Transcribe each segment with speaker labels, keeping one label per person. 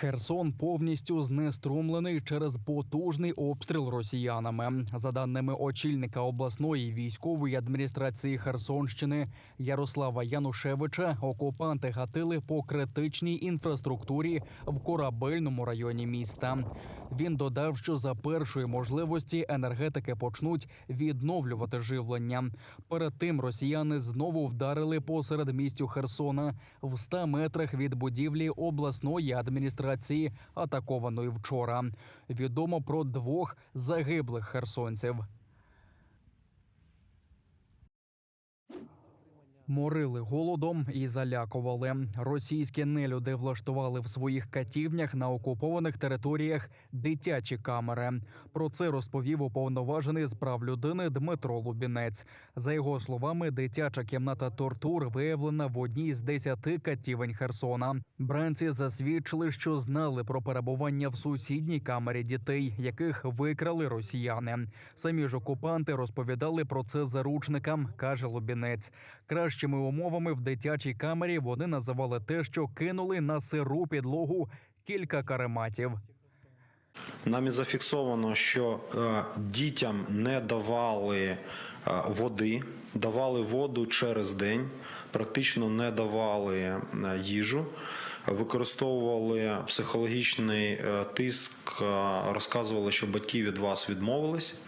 Speaker 1: Херсон повністю знеструмлений через потужний обстріл росіянами. За даними очільника обласної військової адміністрації Херсонщини Ярослава Янушевича, окупанти гатили по критичній інфраструктурі в корабельному районі міста. Він додав, що за першої можливості енергетики почнуть відновлювати живлення. Перед тим росіяни знову вдарили посеред містю Херсона в 100 метрах від будівлі обласної адміністрації, атакованої вчора. Відомо про двох загиблих херсонців. Морили голодом і залякували. Російські нелюди влаштували в своїх катівнях на окупованих територіях дитячі камери. Про це розповів уповноважений з прав людини Дмитро Лубінець. За його словами, дитяча кімната тортур виявлена в одній з десяти катівень Херсона. Бранці засвідчили, що знали про перебування в сусідній камері дітей, яких викрали росіяни. Самі ж окупанти розповідали про це заручникам, каже Лубінець. Кращими умовами в дитячій камері вони називали те, що кинули на сиру підлогу кілька карематів.
Speaker 2: Нами зафіксовано, що е, дітям не давали е, води, давали воду через день, практично не давали е, їжу, використовували психологічний е, тиск, е, розказували, що батьки від вас відмовились.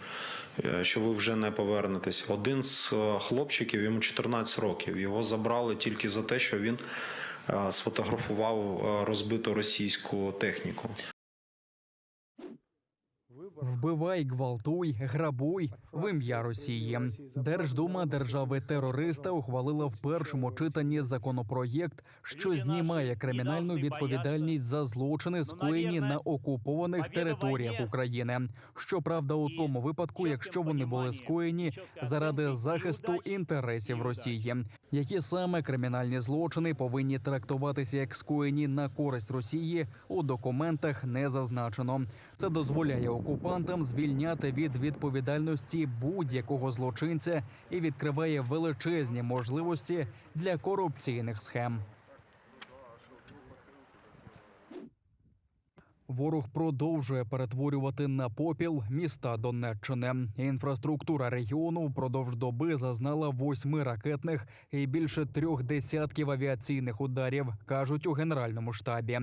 Speaker 2: Е, Що ви вже не повернетесь. Один з е, хлопчиків йому 14 років. Його забрали тільки за те, що він е, сфотографував розбиту російську техніку.
Speaker 1: Вбивай, гвалтуй, грабуй. В ім'я Росії. Держдума держави терориста ухвалила в першому читанні законопроєкт, що знімає кримінальну відповідальність за злочини, скоєні на окупованих територіях України. Щоправда, у тому випадку, якщо вони були скоєні заради захисту інтересів Росії, які саме кримінальні злочини повинні трактуватися як скоєні на користь Росії, у документах не зазначено. Це дозволяє окупантам звільняти від відповідальності будь-якого злочинця і відкриває величезні можливості для корупційних схем. Ворог продовжує перетворювати на попіл міста Донеччини. Інфраструктура регіону впродовж доби зазнала восьми ракетних і більше трьох десятків авіаційних ударів, кажуть у генеральному штабі.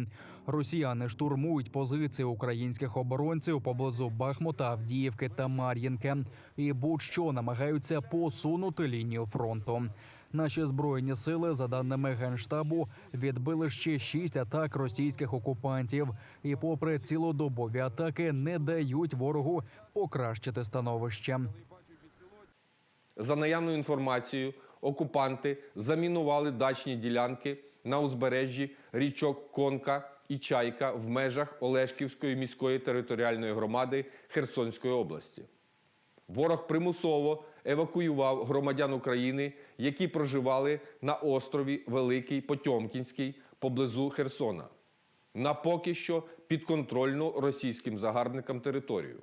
Speaker 1: Росіяни штурмують позиції українських оборонців поблизу Бахмута, Авдіївки та Мар'їнки і будь-що намагаються посунути лінію фронту. Наші збройні сили, за даними генштабу, відбили ще шість атак російських окупантів, і, попри цілодобові атаки, не дають ворогу покращити становище.
Speaker 3: За наявною інформацією, окупанти замінували дачні ділянки на узбережжі річок Конка і Чайка в межах Олешківської міської територіальної громади Херсонської області. Ворог примусово евакуював громадян України, які проживали на острові Великий Потьомкінський поблизу Херсона, на поки що підконтрольну російським загарбникам територію.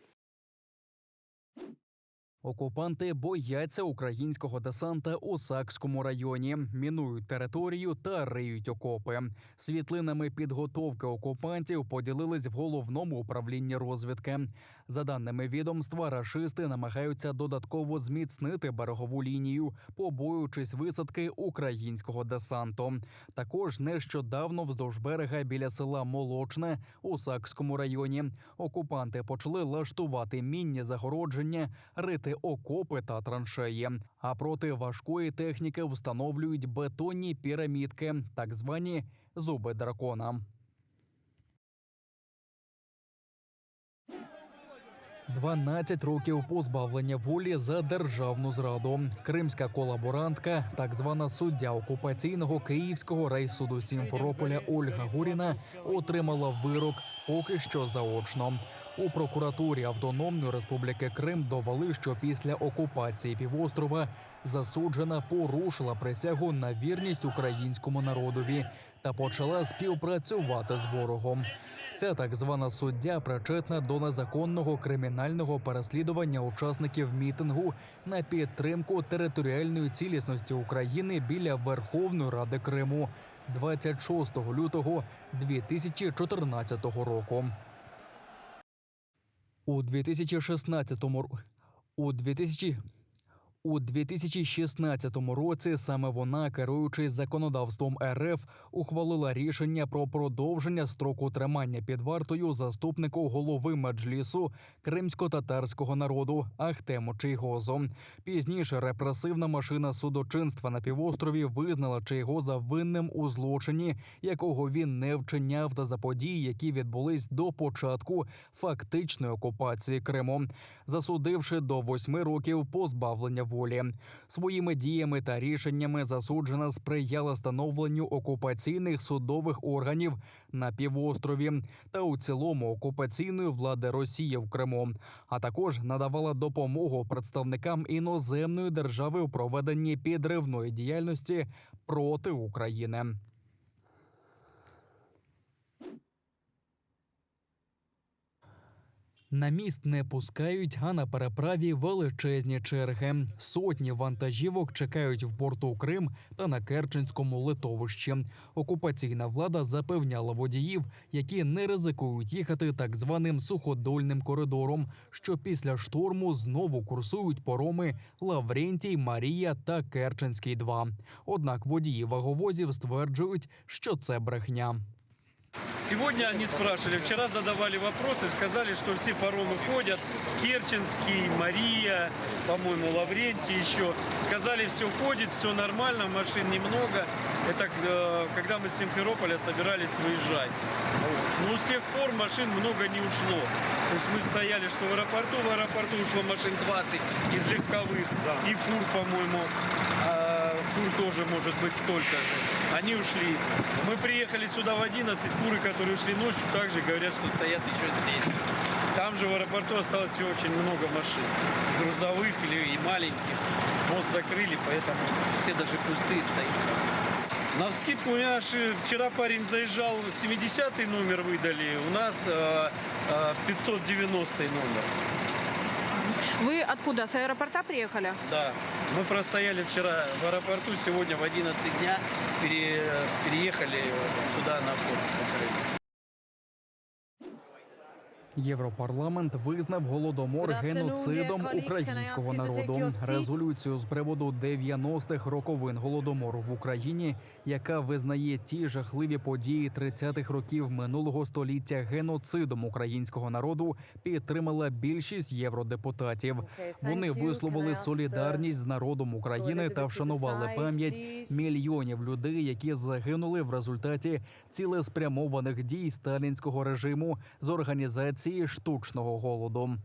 Speaker 1: Окупанти бояться українського десанта у Сакському районі, мінують територію та риють окопи. Світлинами підготовки окупантів поділились в головному управлінні розвідки. За даними відомства, рашисти намагаються додатково зміцнити берегову лінію, побоюючись висадки українського десанту. Також нещодавно вздовж берега біля села Молочне у Сакському районі окупанти почали лаштувати мінні загородження, рити окопи та траншеї. А проти важкої техніки встановлюють бетонні пірамідки, так звані зуби дракона. 12 років позбавлення волі за державну зраду. Кримська колаборантка, так звана суддя окупаційного київського райсуду Сімферополя Ольга Гуріна, отримала вирок поки що заочно. У прокуратурі Автономної Республіки Крим довели, що після окупації півострова засуджена порушила присягу на вірність українському народові та почала співпрацювати з ворогом. Ця так звана суддя причетна до незаконного кримінального переслідування учасників мітингу на підтримку територіальної цілісності України біля Верховної Ради Криму. 26 лютого 2014 року. У 2016 ро- у 2000 у 2016 році саме вона, керуючись законодавством РФ, ухвалила рішення про продовження строку тримання під вартою заступнику голови меджлісу кримсько-татарського народу Ахтему Чийгозу. Пізніше репресивна машина судочинства на півострові визнала Чийгоза винним у злочині, якого він не вчиняв, та за події, які відбулись до початку фактичної окупації Криму, засудивши до восьми років позбавлення волі. Своїми діями та рішеннями засуджена сприяла становленню окупаційних судових органів на півострові та у цілому окупаційної влади Росії в Криму, а також надавала допомогу представникам іноземної держави у проведенні підривної діяльності проти України. На міст не пускають, а на переправі величезні черги. Сотні вантажівок чекають в порту Крим та на Керченському литовищі. Окупаційна влада запевняла водіїв, які не ризикують їхати так званим суходольним коридором, що після шторму знову курсують пороми Лаврентій, Марія та Керченський 2 Однак водії ваговозів стверджують, що це брехня.
Speaker 4: Сегодня они спрашивали, вчера задавали вопросы, сказали, что все паромы ходят. Керченский, Мария, по-моему, Лаврентий еще. Сказали, все ходит, все нормально, машин немного. Это э, когда мы с Симферополя собирались выезжать. Но с тех пор машин много не ушло. То есть мы стояли, что в аэропорту, в аэропорту ушло машин 20 из легковых. И фур, по-моему, а фур тоже может быть столько же. Они ушли. Мы приехали сюда в 11, фуры, которые ушли ночью, также говорят, что стоят еще здесь. Там же в аэропорту осталось еще очень много машин. И грузовых или и маленьких. Мост закрыли, поэтому все даже пустые стоят. На вскидку у меня аж вчера парень заезжал, 70-й номер выдали, у нас э, э, 590 номер.
Speaker 5: Вы откуда? С аэропорта приехали?
Speaker 4: Да, мы простояли вчера в аэропорту, сегодня в 11 дня пере- переехали сюда на порт. на Крым.
Speaker 1: Європарламент визнав голодомор
Speaker 6: Good afternoon,
Speaker 1: геноцидом
Speaker 6: dear colleagues. Can I
Speaker 1: українського
Speaker 6: ask you to take
Speaker 1: народу.
Speaker 6: your seat?
Speaker 1: Резолюцію з приводу 90-х роковин голодомору в Україні, яка визнає ті жахливі події 30-х років минулого століття геноцидом українського народу, підтримала більшість євродепутатів. Вони висловили солідарність з народом України та вшанували пам'ять мільйонів людей, які загинули в результаті цілеспрямованих дій сталінського режиму з організації штучного голоду.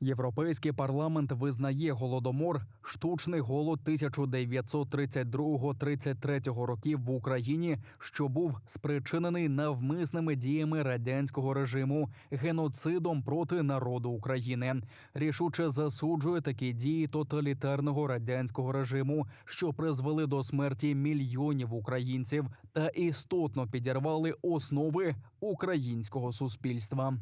Speaker 1: Європейський парламент визнає голодомор штучний голод 1932-33 років в Україні, що був спричинений навмисними діями радянського режиму геноцидом проти народу України. Рішуче засуджує такі дії тоталітарного радянського режиму, що призвели до смерті мільйонів українців та істотно підірвали основи українського суспільства.